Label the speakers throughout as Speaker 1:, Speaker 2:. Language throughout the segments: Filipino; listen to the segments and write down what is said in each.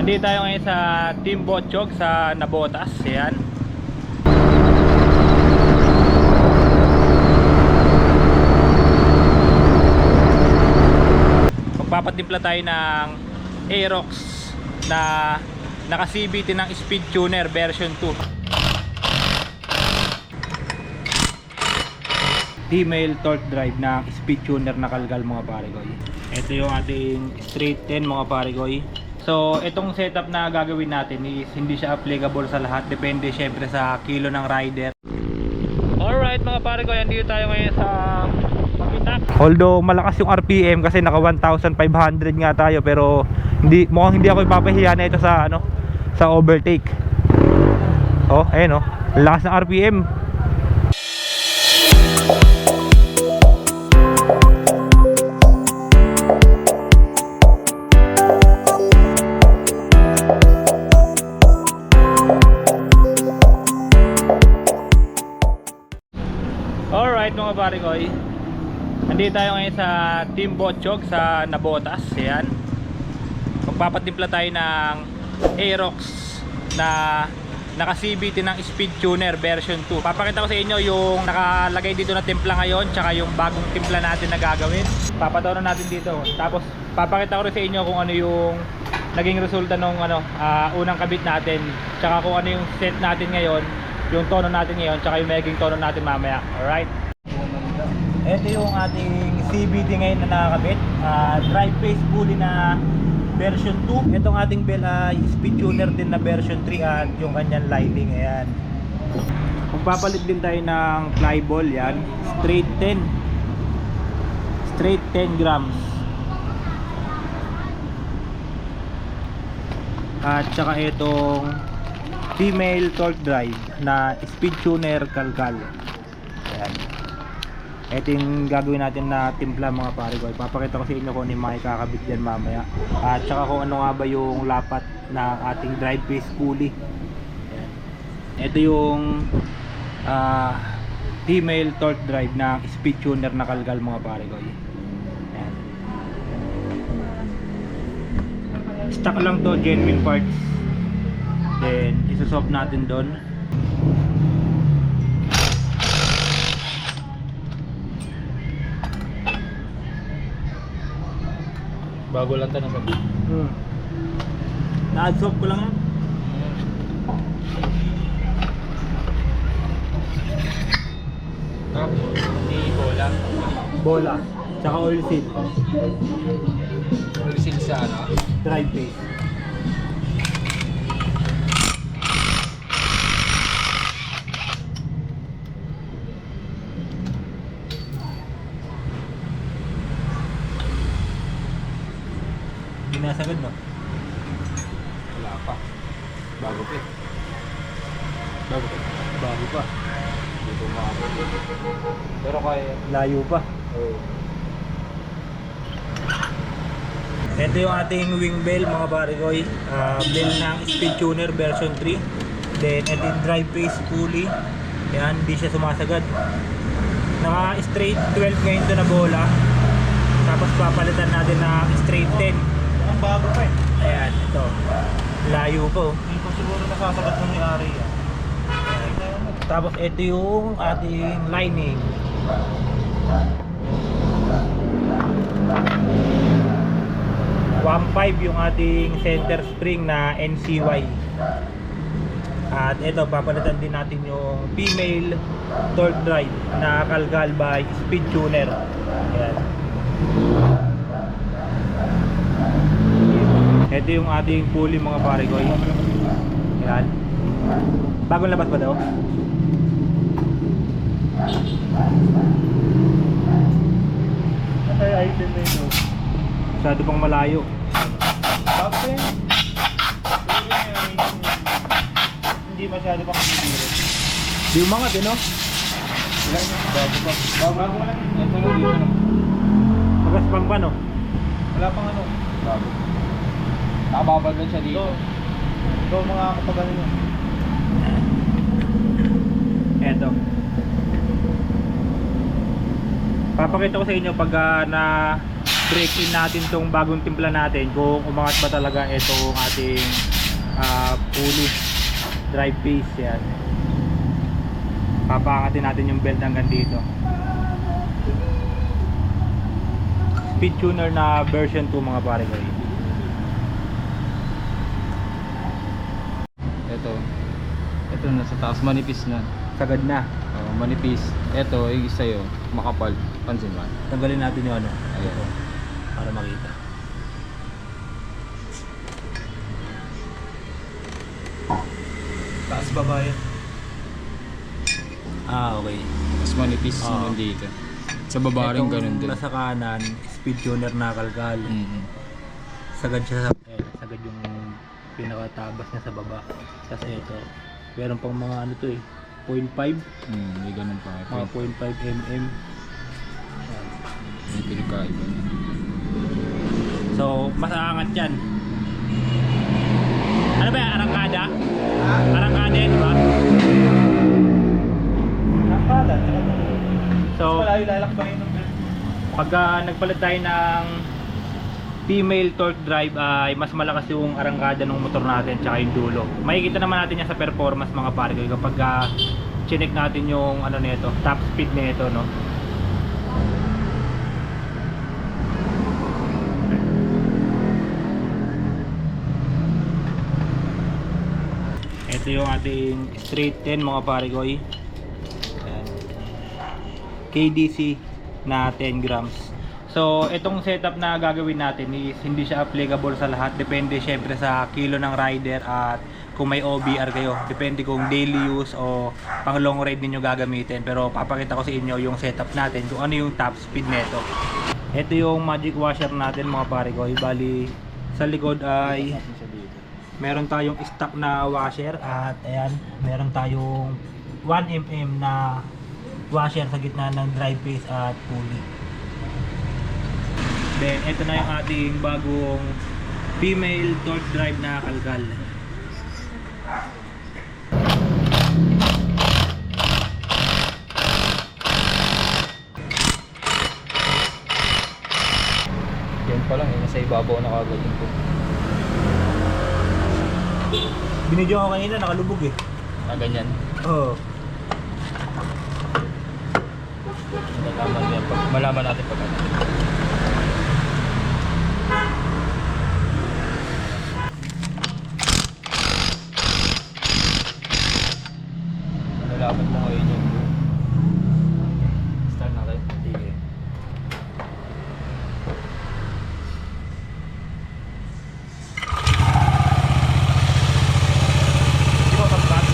Speaker 1: Nandito tayo ngayon sa Team Botchog sa Nabotas. Ayan. Magpapatimpla tayo ng Aerox na naka-CVT ng Speed Tuner version 2. female torque drive na speed tuner na kalgal mga parigoy. Ito yung ating straight 10 mga parigoy. So, itong setup na gagawin natin is hindi siya applicable sa lahat. Depende syempre sa kilo ng rider. Alright mga parigoy, andito tayo ngayon sa Papitak. Although malakas yung RPM kasi naka 1,500 nga tayo pero hindi mukhang hindi ako ipapahiya na ito sa ano sa overtake. Oh, ayun oh. Lakas ng RPM. Alright mga parigoy Nandito tayo ngayon sa Team Botchog sa Nabotas Ayan. Magpapatimpla tayo ng Aerox na naka CVT ng Speed Tuner version 2 Papakita ko sa inyo yung nakalagay dito na timpla ngayon Tsaka yung bagong timpla natin na gagawin. Papatawaran natin dito. Tapos papakita ko rin sa inyo kung ano yung naging resulta nung ano, ah, unang kabit natin Tsaka kung ano yung set natin ngayon yung tono natin ngayon tsaka yung magiging tono natin mamaya. Alright ito yung ating CVT ngayon na nakakabit. Ah, drive face pulley na version 2 itong ating bell ay speed tuner din na version 3 at yung kanyang lighting ayan. Magpapalit din tayo ng fly ball yan. Straight 10 straight 10 grams. At saka itong female torque drive na speed tuner kalkal. Ayan ito yung gagawin natin na timpla mga pare ko. Ipapakita ko sa inyo kung ano yung makikakabit dyan mamaya. At saka kung ano nga ba yung lapat ng ating drive face pulley. Ito yung ah, female torque drive na speed tuner na kalkal mga pare ko. Stock lang to genuine parts. Then isusop natin doon
Speaker 2: Bago lang tanong ba?
Speaker 1: hmm. na-absorb ko lang yan
Speaker 2: Tapos, hindi bola.
Speaker 1: bola tsaka oil seal
Speaker 2: Resin sa ano?
Speaker 1: drive face Hindi nasagad no?
Speaker 2: Wala pa. Bago pa eh.
Speaker 1: Bago pa. Bago pa.
Speaker 2: Hindi ko. Pero kaya.
Speaker 1: Layo pa.
Speaker 2: Oo.
Speaker 1: Ito yung ating wing bell mga barikoy. Uh, bell ng speed tuner version 3. Then ito yung drive face pulley. Yan, hindi siya sumasagad. Naka straight 12 ngayon to na bola. Tapos papalitan natin na straight 10.
Speaker 2: Bago pa eh.
Speaker 1: Ayan, ito. Layo po.
Speaker 2: Hindi pa siguro nasasagat ng may-ari yan.
Speaker 1: Tapos ito yung ating lining. One five yung ating center spring na NCY. At ito, papalitan din natin yung female torque drive na Calgal by Speed Tuner. Ayan. Ito yung ating pulley mga pare ko. Ayan. Bagong labas ba daw?
Speaker 2: Ay, item na ito.
Speaker 1: Masyado pang malayo.
Speaker 2: Yan. Hindi masyado pa kumibiro.
Speaker 1: Di umangat eh no?
Speaker 2: Ilan yun? Bago pa. Bago bago lang. Ito lang dito. no?
Speaker 1: Magaspang pa no?
Speaker 2: Wala pang ano. Bago. Nakababad lang siya dito. Ito mga kapag ano.
Speaker 1: Eto. Papakita ko sa inyo pag ah, na break in natin tong bagong timpla natin kung umangat ba talaga itong ating ah, pulley drive piece yan papaangatin natin yung belt hanggang dito speed tuner na version 2 mga pare ko eh.
Speaker 2: Ito. Ito nasa taas manipis na.
Speaker 1: sagad na
Speaker 2: Oh, manipis. Ito, yung isa yun, makapal. Pansin ba?
Speaker 1: tanggalin natin yung ano
Speaker 2: Ayan.
Speaker 1: para makita
Speaker 2: Taas babae.
Speaker 1: ah okay
Speaker 2: Mas manipis
Speaker 1: Oo.
Speaker 2: naman dito. Sa baba rin ganun din.
Speaker 1: nasa kanan speed tuner na kalkal
Speaker 2: Mm-hmm.
Speaker 1: sagad siya sa eh, sagad yung pinakatabas niya sa baba tapos ito meron pang mga ano to eh 0.5
Speaker 2: Mm, may ganun pa.
Speaker 1: mga 0.5 mm
Speaker 2: May pinagkaiba.
Speaker 1: so mas aangat yan ano ba yan? arangkada? arangkada yan di ba?
Speaker 2: Nakala.
Speaker 1: so
Speaker 2: Malayo lalakbayin ng belt.
Speaker 1: pagka nagpalit tayo ng female torque drive ay mas malakas yung arangkada ng motor natin tsaka yung dulo. Makikita naman natin yan sa performance mga pare kapag uh, chinek natin yung ano nito top speed nito no? Ito yung ating straight 10 mga pare ko Ayan. KDC na 10 grams So, itong setup na gagawin natin is hindi siya applicable sa lahat. Depende syempre sa kilo ng rider at kung may OBR kayo. Depende kung daily use o pang long ride ninyo gagamitin. Pero papakita ko sa inyo yung setup natin kung ano yung top speed nito. Ito yung magic washer natin mga pare ko. Bali, sa likod ay meron tayong stock na washer at ayan, meron tayong 1mm na washer sa gitna ng drive piece at pulley. Then, ito na yung ating bagong female torque drive na kalkal.
Speaker 2: Yan pa lang, eh, nasa ibabaw na kagad yung book.
Speaker 1: Binidyo ko kanina, nakalubog eh.
Speaker 2: Ah, ganyan.
Speaker 1: Oo.
Speaker 2: Malaman yan. Pag, malaman natin pag ano. Malalaman mo ngayon yung book. Start natin.
Speaker 1: Sige. Di ba pagbat?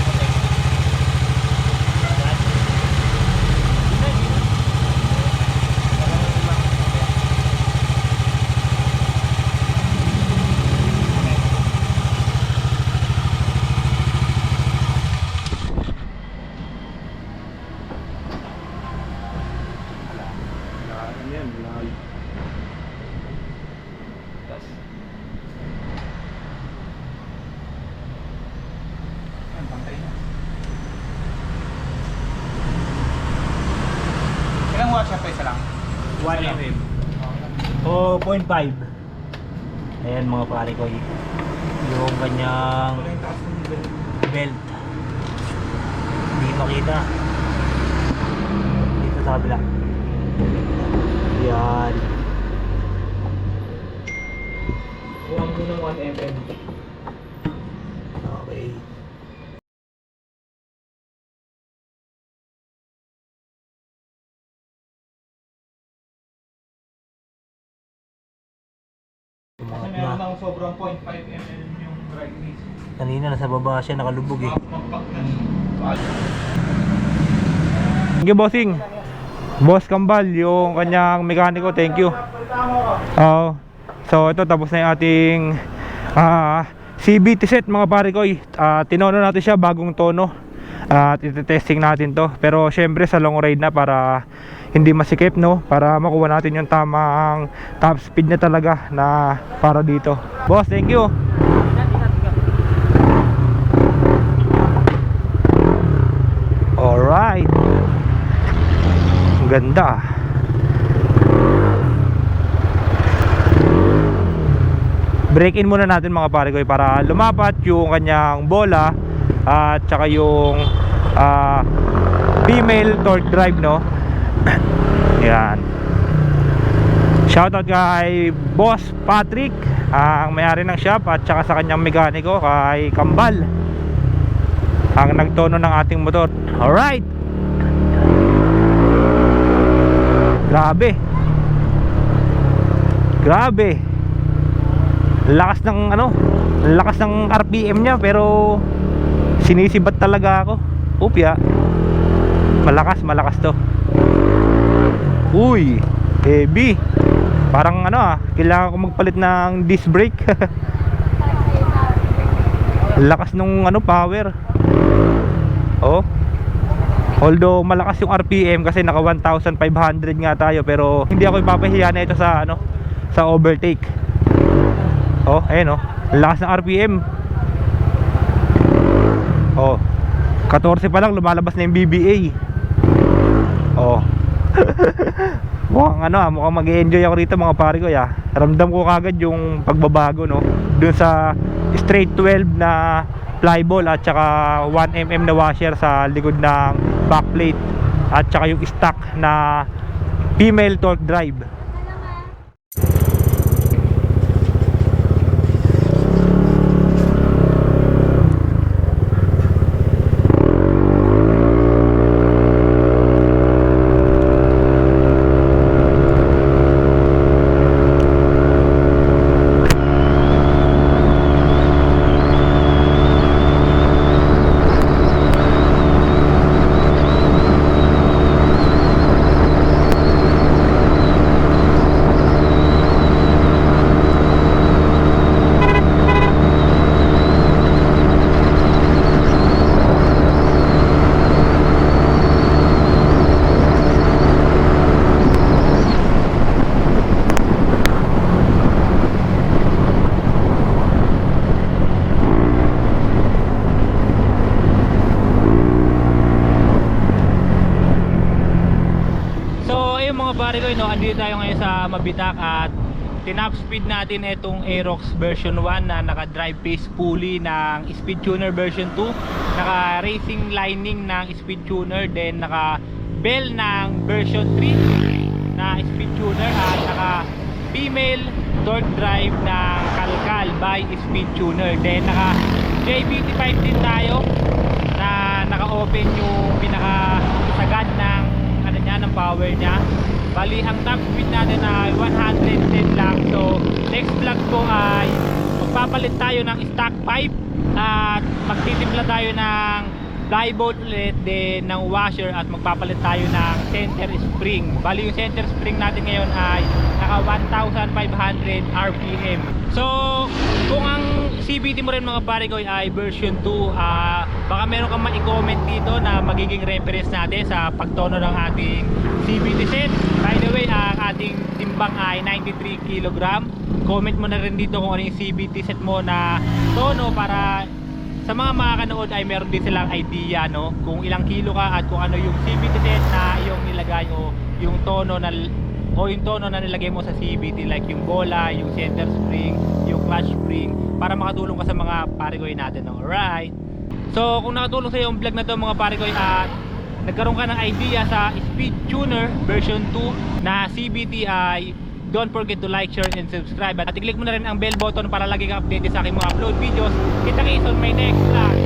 Speaker 1: Ano yan? Lahat.
Speaker 2: Tapos,
Speaker 1: Yan, pantay na.
Speaker 2: Ilang watts siya pa isa lang?
Speaker 1: 1 mm. O 0.5. Ayan mga pare ko. Yung kanyang belt. Hindi makita. Dito sa kabila. Yan.
Speaker 2: Kulang ko ng 1 mm.
Speaker 1: Okay.
Speaker 2: Kasi meron ng sobrang 0.5 mm yung drive piece.
Speaker 1: Kanina nasa baba siya nakalubog eh. You, bossing. Boss Kambal, yung kanyang mekaniko, thank you. Oo. so, ito tapos na yung ating ah CBT set mga pare ko. Ah, tinono natin siya bagong tono. At ite-testing natin to. Pero syempre sa long ride na para hindi masikip no. Para makuha natin yung tamang top speed na talaga na para dito. Boss, thank you. Ganda. Break in muna natin mga pare ko eh, para lumapat yung kanyang bola at saka yung ah, female torque drive no. Yan. Shoutout kay Boss Patrick, ang may-ari ng shop at saka sa kanyang mekaniko kay Kambal. Ang nagtono ng ating motor. Alright. Grabe. Grabe. Lakas ng ano, lakas ng RPM niya pero sinisibat talaga ako. Upya. Malakas, malakas to. Uy, heavy. Parang ano ah, kailangan ko magpalit ng disc brake. Lakas nung ano power. Oh. Although malakas yung RPM kasi naka 1,500 nga tayo pero hindi ako ipapahiya na ito sa ano sa overtake. Oh, ayun oh. Lakas ng RPM. Oh. 14 pa lang lumalabas na yung BBA. Oh. mukhang ano ah, mukhang mag-enjoy ako rito mga pare ko ya. Ramdam ko kagad yung pagbabago no. Doon sa straight 12 na flyball at saka 1mm na washer sa likod ng backplate at saka yung stock na female torque drive. So, ayun mga pare ko, no, andito tayo ngayon sa Mabitak at tinap speed natin itong Aerox version 1 na naka-drive pace pulley ng speed tuner version 2 naka-racing lining ng speed tuner then naka-bell ng version 3 na speed tuner at naka female torque drive ng Kalkal by speed tuner. Then naka JBT5 din tayo na naka-open yung pinaka sagad ng ano niya ng power niya bali ang top speed natin ay 110 lang. So next vlog ko ay magpapalit tayo ng stock pipe at magtitimpla tayo ng flybolt ulit din ng washer at magpapalit tayo ng center spring. Bali yung center spring natin ngayon ay naka 1500 RPM so kung ang CBT mo rin mga pare ko ay version 2 ah baka meron kang ma-comment dito na magiging reference natin sa pagtono ng ating CBT set. By the way ang ating timbang ay 93 kg comment mo na rin dito kung ano yung CBT set mo na tono para sa mga makakanood ay meron din silang idea no? Kung ilang kilo ka at kung ano yung CBT set na yung nilagay o yung tono na o yung tono na nilagay mo sa CBT like yung bola, yung center spring, yung clutch spring para makatulong ka sa mga parigoy natin no? alright? So kung nakatulong sa iyo ang vlog na to mga parigoy at nagkaroon ka ng idea sa speed tuner version 2 na CBT ay don't forget to like, share, and subscribe. At i-click mo na rin ang bell button para lagi ka updated sa aking mga upload videos. Kita kayo on my next vlog